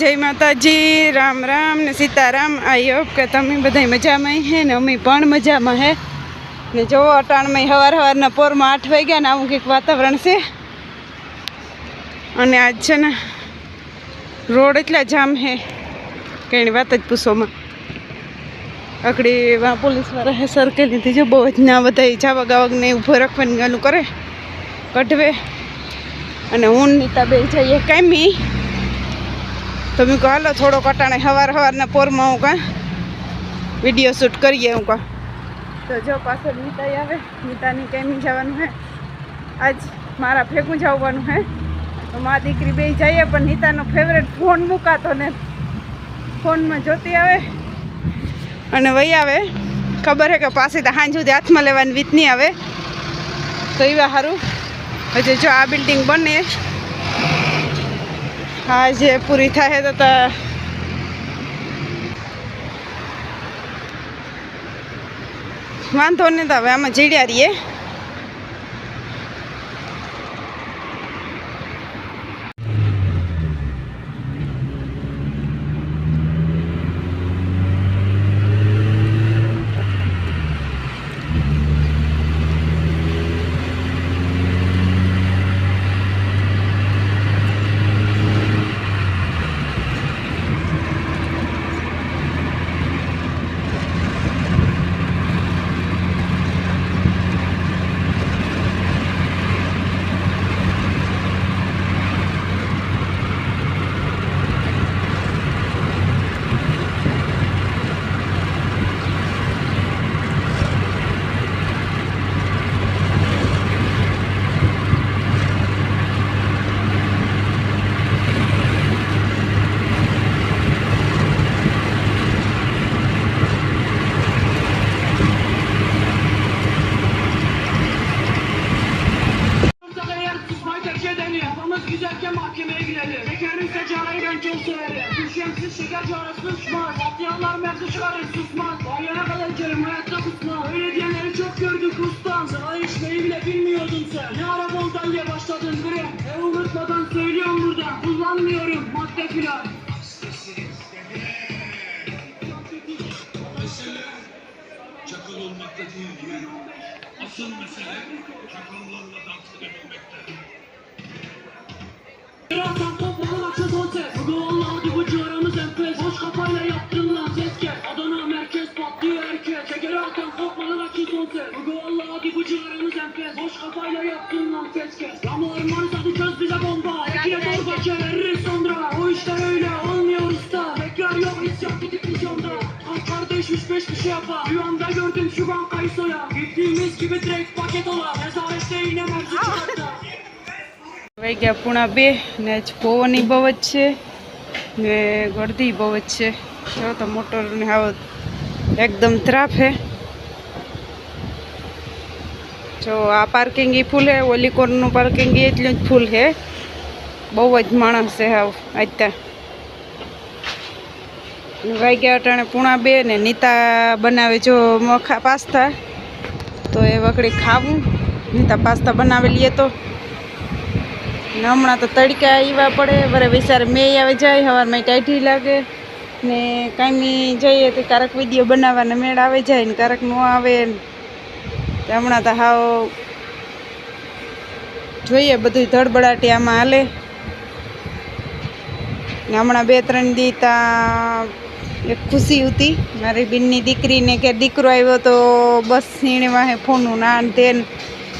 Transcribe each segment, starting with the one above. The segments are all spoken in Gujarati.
જય માતાજી, રામ રામ ને સીતારામ, આઈ કે તમે બધા મજામાં હે ને અમે પણ મજામાં હે. ને જો અટાણમાં હવાર હવારના પોરમાં આઠ વાગ્યા ને આવું કંઈક વાતાવરણ છે. અને આજ છે ને રોડ એટલા જામ હે કે વાત જ પૂછોમાં આકડી પોલીસવાળા હે સર્કલ લીધી જો બહુ જ ના બધા ગાવક આવકને ઊભો રાખવાની ગાલું કરે. કઢવે. અને હું નીતા બે જઈએ કાંઈ તો મેં કહું હાલો, થોડોક અટાણે સવાર સવારના પોરમાં હું કાં વીડિયો શૂટ કરીએ હું કાં તો જો પાછળ નીતાઈ આવે. નીતાની કેમી જવાનું હે. આજ મારા ભેગું જવાનું હે. તો મા દીકરી બે જઈએ પણ નીતાનો ફેવરેટ ફોન મૂકાતો ને ફોનમાં જોતી આવે. અને વહી આવે. ખબર હે કે પાસે તો સાંજ સુધી હાથમાં લેવાની વીત નહીં આવે. તો એવા સારું હજી જો આ બિલ્ડિંગ બને. હા જે પૂરી થાય ત વાંધો નહીં તો હવે આમાં જીડ્યા રહીએ. Kerim hayatta kusma. Öyle diyenleri çok gördük ustam. Sana içmeyi bile bilmiyordun sen. Ne ara boldan ye başladın bre. E unutmadan söylüyorum buradan. Kullanmıyorum madde filan. Mesele çakal olmakta değil yeğen. Asıl mesele çakallarla dans edebilmekte. Birazdan toplanır açı son ses Bugün valla hadi bu civarımız enfes Boş kafayla yaptın lan ses gel enfes Boş kafayla yaptın lan ses gel Ramo ormanı tadı çöz bize bomba Ekine torba çeviririz sonra O işler öyle olmuyor usta Tekrar yok isyan gidip vizyonda Kan kardeş üç beş bir şey yapar Rüyamda gördüm şu bankayı soya Gittiğimiz gibi direkt paket ola Nezarette yine mevzu çıkartta વાગ્યા પૂણા બે ને આજ પવનની બહુ જ છે ને ગળદી બહુ જ છે જો તો મોટરને હાવ એકદમ ત્રાફ હે જો આ પાર્કિંગ એ ફૂલ હે ઓલી પાર્કિંગ એટલું જ ફૂલ હે. બહુ જ માણસ છે હાવ વાઈ વાગ્યા અટાણે પૂણા બે ને નીતા બનાવે જો મખા પાસ્તા, તો એ વખડી ખાવું. નીતા પાસ્તા બનાવી તો. ને હમણાં તો તડકા આવ્યા પડે, વરે વિચારે મેં આવે જાય સવારમાં ટાઢી લાગે. ને કાંઈ જઈએ તો કારક વીડિયો બનાવવાને મેળ આવે જાય ને કારક ન આવે ને. હમણાં તો હાવ જોઈએ બધું ધડબડાટી આમાં હાલે હમણાં બે ત્રણ દી એક ખુશી હતી. મારી બેનની દીકરીને કે દીકરો આવ્યો તો બસ એણે વાહે ફોનનું ના ધેન.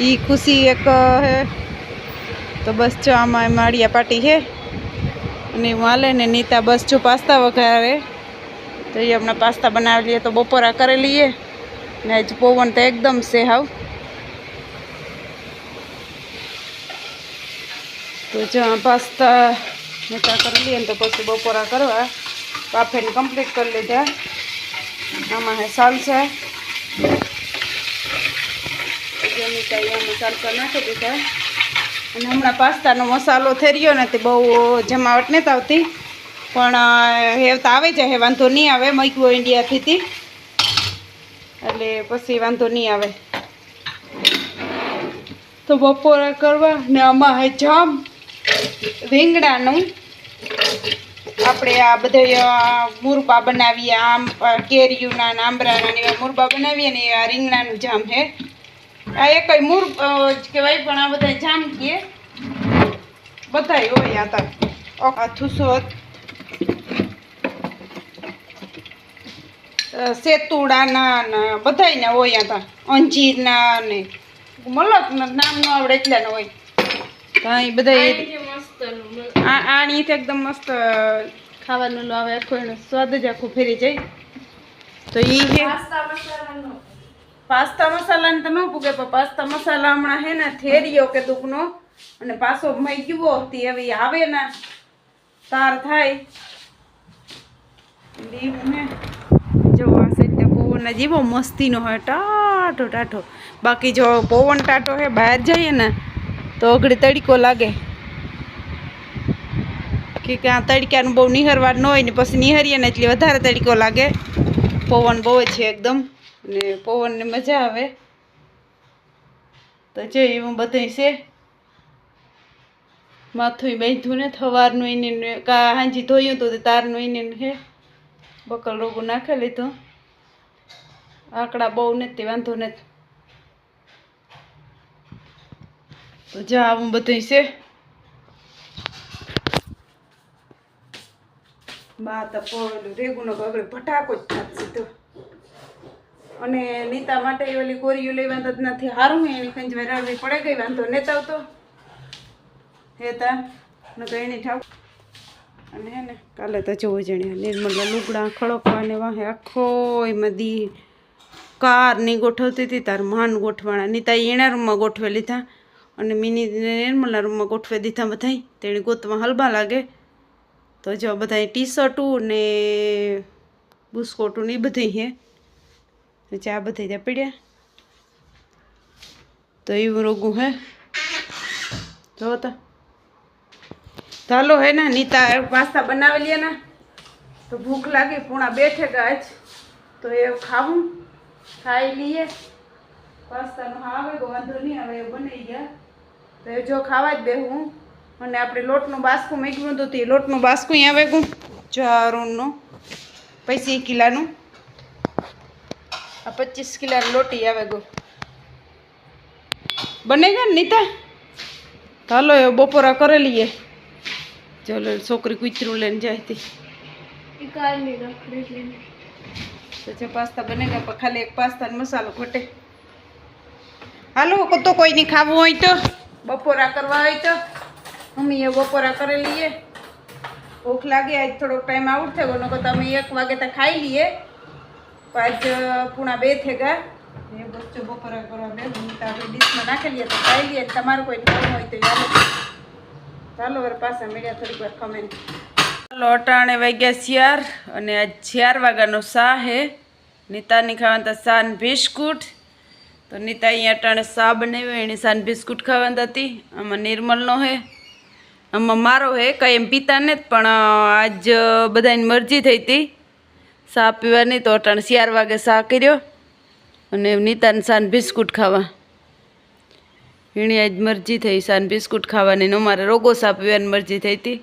એ ખુશી એક હે. તો બસ જો આમાં માળિયા પાટી છે અને હું હાલે ને નીતા બસ જો પાસ્તા વઘારે. તો એ હમણાં પાસ્તા બનાવી લઈએ તો બપોરા કરી લઈએ ને આજ પવન તો એકદમ છે હાવ. તો જો પાસ્તા મીઠા કરી લઈએ ને તો પછી બપોરા કરવા. બાફેને કમ્પ્લીટ કરી લીધા. આમાં હે સાલસા. જો નીતા અહીંયા સાલસા નાખી દીધા. અને હમણાં પાસ્તાનો મસાલો થઈ રહ્યો ને તે બહુ જમાવટ નથી આવતી. પણ હેવ તો આવે છે હે વાંધો નહીં આવે મૈકવો ઇન્ડિયાથી એટલે પછી વાંધો નહીં આવે. તો બપોરે કરવા ને આમાં હે જામ રીંગણાનું. આપણે આ બધા મુરબા બનાવીએ, આમ કેરીયુંના આંબરાના એવા મુરબા બનાવીએ ને આ રીંગણાનું જામ હે. આ એક મૂર કહેવાય, પણ આ બધા જામ કીએ બધાય હોય આ તો. થુસો સેતુડાના ને બધાયના હોય તાર અંજીરના ને મલક નામ ન આવડે એટલાના હોય. તો અહીં બધા આ આણી એકદમ મસ્ત ખાવાનું આવે આખો એનો સ્વાદ જ આખું ફેરી જાય. તો એ હે. પાસ્તા મસાલાને. તો ન પૂગે પણ પાસ્તા મસાલા હમણાં હે ને થેરીયો કે દુઃખનો અને પાછો મય ગયો તે હવે આવે ને તાર થાય. લીવ ને પવન જેવો, મસ્તીનો હોય ટાટો ટાટો બાકી જો પવન ટાટો હે, બહાર જઈએ ને, તો અઘડી તડકો લાગે. કે ક્યાં તડક્યાનું બહુ નિહરવાનું હોય ને, પછી નિહરીએ ને એટલે વધારે તડકો લાગે. પવન બહુ છે એકદમ. ને પવનને મજા આવે. તો જો એવું બધું છે. માથું બાંધ્યું ને, થવારનું એને કા હાંજી ધોયું હતું તારનું એને હે. બકલ રોગું નાખી લીધું. આકડા બહુ નથી, વાંધો નથી. તો જા આવું બધું છે. બા તો પોવેલું, રેગુનો બગડે ભટાકો જ થાત તો અને નીતા માટે ઓલી કોરીઓ લઈ વાંધો જ નથી. હે, એની ખંજવાઈ રડવી પડે ગઈ, વાંધો નેતા આવતો. હેતા ન તો એની ઠાવ અને હે ને, કાલે તો જોવો જણ્યા નિર્મલા લુગડા ખડકવાને વાહે આખો એમાં દી કારની ગોઠવતી હતી, તાર માન ગોઠવાણા. નીતા એના રૂમમાં ગોઠવી લીધા અને મિની નિર્મલા રૂમમાં ગોઠવી દીધા બધાય. તેણે ગોતમાં હલબા લાગે. તો જો બધાય ટી શર્ટું ને બુસ્કોટું ને એ બધી હે. ચા બધી ત્યાં પીડ્યા. તો એવું રોગું હે. જો ચાલો હે ને નીતા પાસ્તા બનાવી લે ને. તો ભૂખ લાગી, પૂણા બેઠે ગાજ તો એ ખાવું. ખાઈ લઈએ. પાસ્તાનું આવે તો વાંધો નહીં આવે એ બની ગયા. તો જો ખાવા જ બેહું. અને આપણે લોટનું બાસ્કું મૂક્યું હતું તે લોટનું બાસ્કું આવે ગું જારૂનનું પૈસી કિલાનું આ પચીસ કિલાની લોટી આવે ગો. બને ગયા ને નીતા? ચાલો એ બપોરા કરી લઈએ. ચાલો, છોકરી કૂતરું લઈને જાય હતી તો જે પાસ્તા બને ગયા પણ ખાલી એક પાસ્તા મસાલો ઘટે. હાલો તો નહીં ખાવું હોય તો. બપોરા કરવા હોય તો. મમ્મી એ બપોરા કરી લઈએ ભૂખ લાગે, આજ થોડોક ટાઈમ આઉટ થયો નકો તમે એક વાગે તો ખાઈ લઈએ. પાંચ પૂણા બે થઈ ગયા. એ બચ્ચો બપોરા કરવા બે, તો આપણે ડીશમાં નાખી લઈએ, તો ખાઈ લઈએ. તમારું કોઈ ખાવું હોય તો યાદ ચાલો, હવે પાછા મળ્યા થોડીક વાર કમેન્ટ ચાલો અટાણે વાગ્યા શિયાર અને આજ શિયાર વાગ્યાનો સા હે. નીતાની ખાવાના હતા સાન બિસ્કુટ. તો નીતા અહીંયા અટાણે સા બનાવ્યો એની સાન બિસ્કુટ ખાવાના હતી. આમાં નિર્મલનો હે, આમાં મારો હે, કંઈ એમ પીતા ને પણ આજ બધાની મરજી થઈ હતી. સા પીવાની તો અટાણે શિયાર વાગે સા કર્યો અને નીતાને સાન બિસ્કુટ ખાવા. એની આજ મરજી થઈ, સાન બિસ્કુટ ખાવાની. અમારે રોગો સા પીવાની મરજી થઈ હતી.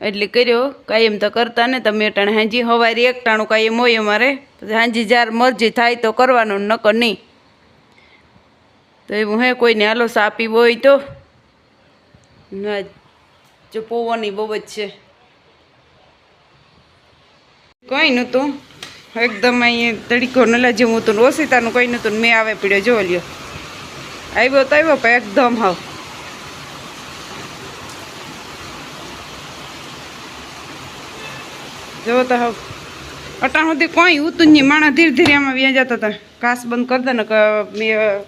એટલે કર્યો, કાયમ તો કરતા ને તમે અટાણે હાંજી હવારી એકટાણું કાયમ હોય અમારે, પછી હાંજી જ્યારે મરજી થાય તો કરવાનું, નકર નહીં. તો એવું હે કોઈને હાલો સાપી હોય તો. ના જો પૌવાની બહુ જ છે. કંઈ નહોતું. એકદમ અહીંયા તડીકો નલા જેવું હતું ને ઓશિતાનું કંઈ નહોતું મેં આવે પીડ્યો, જો લ્યો. આવ્યો તો આવ્યો પણ એકદમ હાવ. જો તો હવે. અટાણ સુધી કોઈ ઉતું નહીં. માણસ ધીરે ધીરે આમાં વ્યા જતા હતા. ઘાસ બંધ કરી દે ને મેં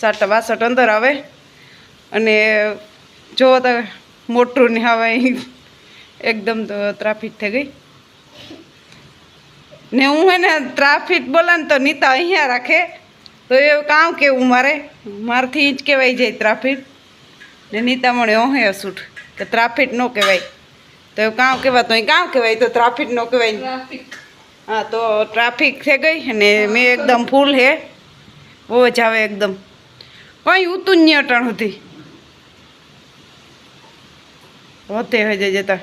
સાટા બાસઠ અંદર આવે. અને જો તો મોટું ને હવે એકદમ તો ટ્રાફિક થઈ ગઈ. ને હું હે ને ટ્રાફિક બોલાને તો નીતા અહીંયા રાખે. તો એ કામ કેવું મારે? મારથી જ કહેવાય જાય ટ્રાફિક ને નીતા મને ઓહે અસૂટ કે ટ્રાફિક ન કહેવાય. તો કામ કહેવાય તો કામ કહેવાય તો ટ્રાફિક નો કહેવાય. હા તો ટ્રાફિક થઈ ગઈ અને મેં એકદમ ફૂલ હે. બહુ જ આવે એકદમ. કંઈ ઉતું નહીં અટાણ સુધી. હોતે હજે જતા.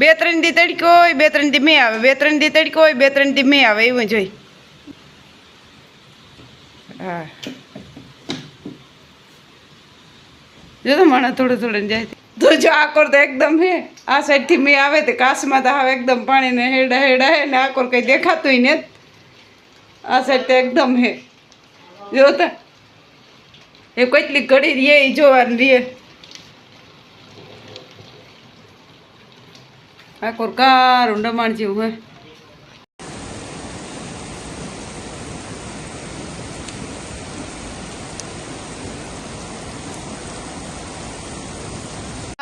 બે ત્રણ દી તડકો હોય બે ત્રણ દી મેં આવે. બે ત્રણ દી તડકો હોય બે ત્રણ દી મેં આવે એવું જોઈ હા. જો તો માણસ થોડું થોડું જાય. તો જો આકોર તો એકદમ હે. આ સાઈડથી મેં આવે તે કાશમાં તો હવે એકદમ પાણીને હેડા હેડા હે ને આકોર કંઈ દેખાતું ને આ સાઈડ તો એકદમ હે. જો એ કેટલી ઘડી રીએ એ જોવાની રીએ આકોર કોર ડમાણ જેવું હે.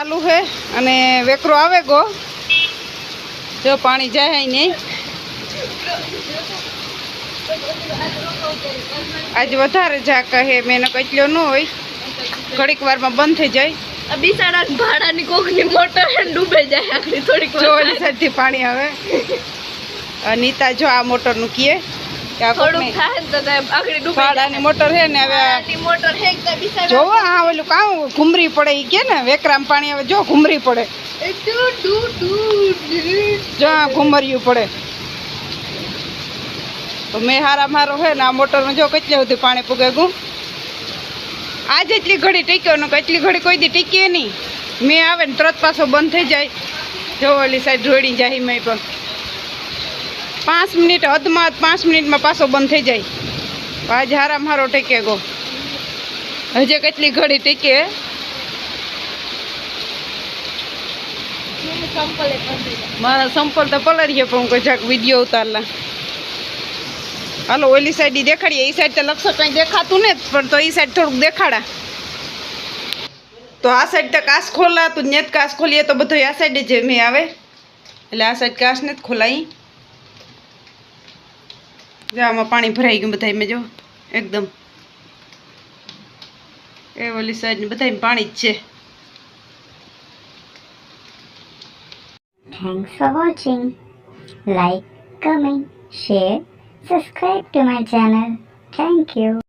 ચાલુ છે અને વેકરો આવે ગો. જો પાણી જાય નહીં. આજ વધારે જા હે મેં એનો કચલો ન હોય. ઘડીક વારમાં બંધ થઈ જાય. આ બિચારા ભાડાની કોકની મોટર ડૂબે જાય આખરી થોડીક સાઈડથી પાણી આવે. નીતા જો આ મોટરનું કીએ. કે તો મોટર છે ને હવે મોટર હે કે જોવો આ ઓલું કામ ઘુમરી પડે ઈ કે ને વેકરામ પાણી આવે જો ઘુમરી પડે. જો ઘુમરિયું પડે. તો મેં હારા મારો હે ને આ મોટરમાં જો કેટલી સુધી પાણી પૂગે ગું આ જેટલી ઘડી ટીક્યો ને કેટલી ઘડી કોઈ દી ટીકીએ નહીં. મેં આવે ને તરત પાછો બંધ થઈ જાય. જો ઓલી સાઈડ રોડી જાય મેં પણ. પાંચ મિનિટ હદમાં પાંચ મિનિટમાં પાછો બંધ થઈ જાય. આજે હારા મારો ટેકે ગો. હજે કેટલી ઘડી ટેકે. મારા સંપલ તો પલળીએ પણ હું જાક વીડિયો ઉતારલા. હાલો ઓલી સાઈડ દેખાડીએ. એ સાઈડ તો લક્ષ કંઈ દેખાતું ને પણ તો એ સાઈડ થોડુંક દેખાડા. તો આ સાઈડ તો કાસ ખોલા ને નેત કાચ ખોલીએ તો બધો આ સાઈડ જ મેં આવે. એટલે આ સાઈડ કાચ ને જ ખોલાઈ. જો આમાં પાણી ભરાઈ ગયું બધા જો એકદમ એ ઓલી સાઈડ ને બધા પાણી જ છે Thanks for watching. Like, comment, share, subscribe to my channel. Thank you.